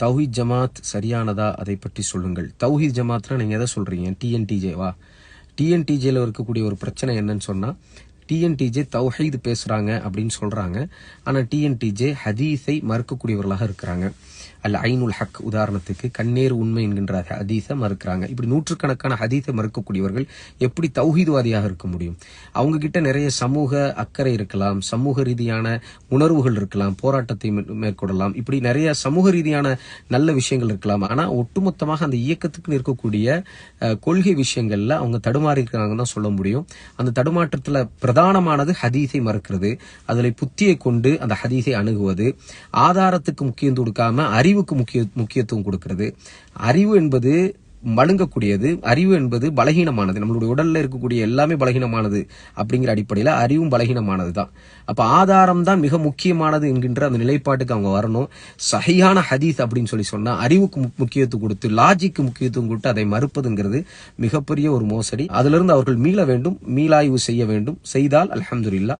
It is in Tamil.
தௌஹீத் ஜமாத் சரியானதா? அதை பற்றி சொல்லுங்கள். தௌஹித் ஜமாத்னா நீங்க எதை சொல்றீங்க? டிஎன்டிஜேவா டிஎன்டிஜேல இருக்கக்கூடிய ஒரு பிரச்சனை என்னன்னு சொன்னா டிஎன்டிஜே தௌஹீத் பேசுறாங்க அப்படின்னு சொல்றாங்க. ஆனா டிஎன்டிஜே ஹதீஸை மறுக்கக்கூடியவர்களாக இருக்கிறாங்க. அல் ஐனுல் ஹக் உதாரணத்துக்கு கண்ணேர் உண்மை என்கின்ற ஹதீஸை மறுக்கிறாங்க. இப்படி நூற்றுக்கணக்கான ஹதீஸை மறுக்கக்கூடியவர்கள் எப்படி தௌஹீத்வாதியாக இருக்க முடியும்? அவங்க கிட்ட நிறைய சமூக அக்கறை இருக்கலாம் சமூக ரீதியான உணர்வுகள் இருக்கலாம் போராட்டத்தை மே- மேற்கொள்ளலாம். இப்படி நிறைய சமூக ரீதியான நல்ல விஷயங்கள் இருக்கலாம். ஆனா ஒட்டுமொத்தமாக அந்த இயக்கத்துக்கு இருக்கக்கூடிய கொள்கை விஷயங்கள்ல அவங்க தடுமாறி தான் சொல்ல முடியும். அந்த தடுமாற்றத்துல பிரதானமானது ஹதீஸை மறுக்கிறது. அதில் புத்தியை கொண்டு அந்த ஹதீஸை அணுகுவது. ஆதாரத்துக்கு முக்கியம் கொடுக்காம அறிவு அறிவுக்கு முக்கிய முக்கியத்துவம் கொடுக்கிறது. அறிவு என்பது மழுங்கக்கூடியது அறிவு என்பது பலகீனமானது. நம்மளுடைய உடல்ல இருக்கக்கூடிய எல்லாமே பலகீனமானது அப்படிங்கிற அடிப்படையில அறிவும் பலகீனமானது தான். அப்ப ஆதாரம் தான் மிக முக்கியமானது என்கின்ற அந்த நிலைப்பாட்டுக்கு அவங்க வரணும். சகையான ஹதீஸ் அப்படின்னு சொல்லி சொன்னா அறிவுக்கு முக்கியத்துவம் கொடுத்து லாஜிக்கு முக்கியத்துவம் கொடுத்து அதை மறுப்பதுங்கிறது மிகப்பெரிய ஒரு மோசடி. அதிலிருந்து அவர்கள் மீள வேண்டும் மீளாய்வு செய்ய வேண்டும். செய்தால் அலமதுல்லா